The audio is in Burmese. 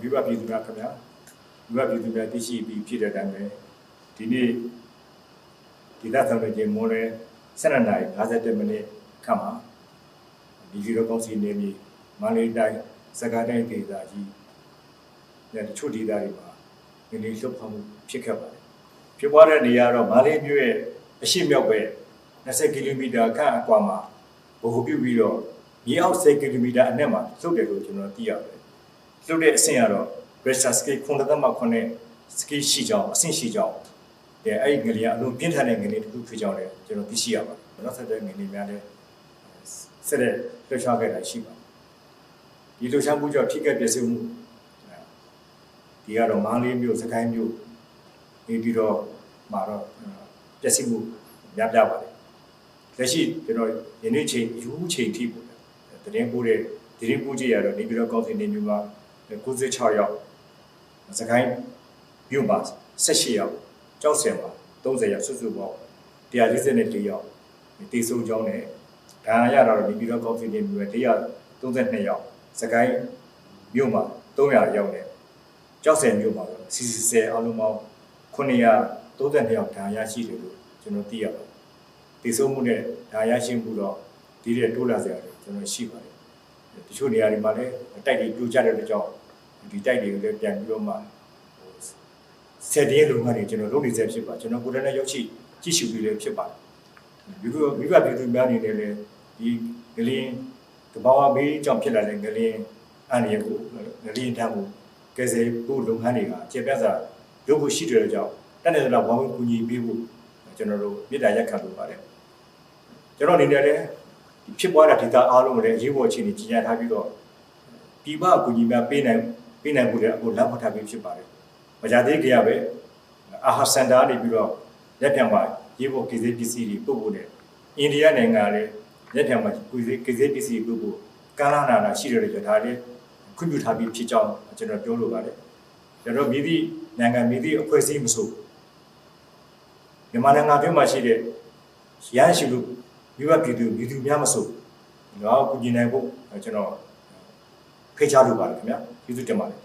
မိဘပြည်သူများခင်ဗျာမိဘပြည်သူများသိရှိပြီးဖြစ်တဲ့အတိုင်းပဲဒီနေ့ဒီသက်ဆောင်တဲ့ချိန်မိုးလဲ7နာရီ57မိနစ်ခန့်မှာဒီဗီဒီယိုကောင်းစီနေမီမန္တလေးတိုင်းစကားတိုင်းဒေသကြီးနဲ့တချို့ဒေသတွေမှာဒီနေ့လှုပ်ဖော်မှုဖြစ်ခဲ့ပါတယ်ဖြစ်ပွားတဲ့နေရာတော့မန္တလေးမြို့ရဲ့အရှိမြောက်ပဲ20ကီလိုမီတာခန့်အကွာမှာဘိုဟိုပြုပြီးတော့မြေအောက်10ကီလိုမီတာအနက်မှာလှုပ်တယ်လို့ကျွန်တော်သိရတယ် လှုပ်တဲ့အဆင့်ကတော့ Bristol scale 9သက်မှ9 scale ရှိကြောင်းအဆင့်ရှိကြောင်းအဲအဲ့ဒီငလျင်အလုံးပြင်းထန်တဲ့ငလျင်တစ်ခုဖြစ်ကြောင်းလည်းကျွန်တော်သိရှိရပါတယ်နောက်ဆက်တဲ့ငလျင်များလည်းဆက်တဲ့လှုပ်ရှားခဲ့တာရှိပါတယ်ဒီလှုပ်ရှားမှုကြောင့်ထိခိုက်ပျက်စီးမှုဒီကတော့မန္တလေးမြို့စကိုင်းမြို့နေပြီးတော့မှာတော့ပျက်စီးမှုများပြားပါတယ်လက်ရှိကျွန်တော်ယနေ့ချိန်ယူချိန်ထိပို့တယ်တရင်ပို့တဲ့တရင်ပို့ကြည့်ရတော့နေပြီးတော့ကောင်းစီနေမျိုးမှာ 96ရောက်စကိုင်းမြို့မှာ18ရောက်ကြောက်စင်မှာ30ရောက်စုစုပေါင်း144ရောက်တေဆုံးကြောင်းနဲ့ဒါရရတော့နေပြီးတော့ကောင်းစီနေမျိုးပဲ132ရောက်စကိုင်းမြို့မှာ300ရောက်နဲ့ကြောက်စင်မြို့မှာတော့စီစီဆယ်အလုံးပေါင်း932ရောက်ဒါရရှိတယ်လို့ကျွန်တော်သိရပါတယ်တေဆုံးမှုနဲ့ဒါရရှိမှုတော့ဒီတဲ့တိုးလာစရာတွေကျွန်တော်ရှိပါတယ် တချို့နေရာတွေမှာလည်းတိုက်တွေပြိုကျတဲ့အတွက်ကြောင့်ဒီတိုက်တွေကိုလည်းပြန်ပြီးတော့မှဆယ်တည်းလုံငန်းတွေကျွန်တော်လုပ်နေစေဖြစ်ပါကျွန်တော်ကိုယ်တိုင်လည်းရောက်ရှိကြည့်ရှုပြီးလည်းဖြစ်ပါတယ်ဒီကမိဘပြည်သူများအနေနဲ့လည်းဒီငလင်းတဘာဝဘေးကြောင့်ဖြစ်လာတဲ့ငလင်းအန္တရာယ်ကိုငလင်းတမ်းကိုကယ်ဆယ်ဖို့လုပ်ငန်းတွေကကျေပြတ်စွာလုပ်ဖို့ရှိတဲ့ကြောင့်တက်နေတဲ့လောက်ဝါဝင်ကူညီပေးဖို့ကျွန်တော်တို့မေတ္တာရက်ခံလိုပါတယ်ကျွန်တော်အနေနဲ့လည်း ဖြစ်ပွားတဲ့ဒေတာအားလုံးကိုလည်းအရေးပေါ်အခြေအနေကြီးညာထားပြီးတော့ပြည်ပအကူအညီများပေးနိုင်ပေးနိုင်ဖို့လည်းအခုလမ်းပေါ်ထားပြီးဖြစ်ပါတယ်။မကြသေးကြရပဲအာဟာစင်တာနေပြီးတော့လက်ပြန်မှာရေးဖို့ကိစ္စပစ္စည်းတွေပို့ဖို့နဲ့အိန္ဒိယနိုင်ငံကလည်းလက်ပြန်မှာကိစ္စကိစ္စပစ္စည်းပို့ဖို့ကမ်းလာနာနာရှိတယ်လို့ဒါလည်းခွင့်ပြုထားပြီးဖြစ်ကြောင်းကျွန်တော်ပြောလိုပါတယ်။ကျွန်တော်မိသည့်နိုင်ငံမိသည့်အဖွဲ့အစည်းမဆိုမြန်မာနိုင်ငံအတွင်းမှာရှိတဲ့ရဟန်းရှိလို့ မိဘပြည်သူပြည်သူများမဆိုတော့ကူညီနိုင်ဖို့ကျွန်တော်ဖိတ်ကြားလိုပါတယ်ခင်ဗျာကျေးဇူးတင်ပါတယ်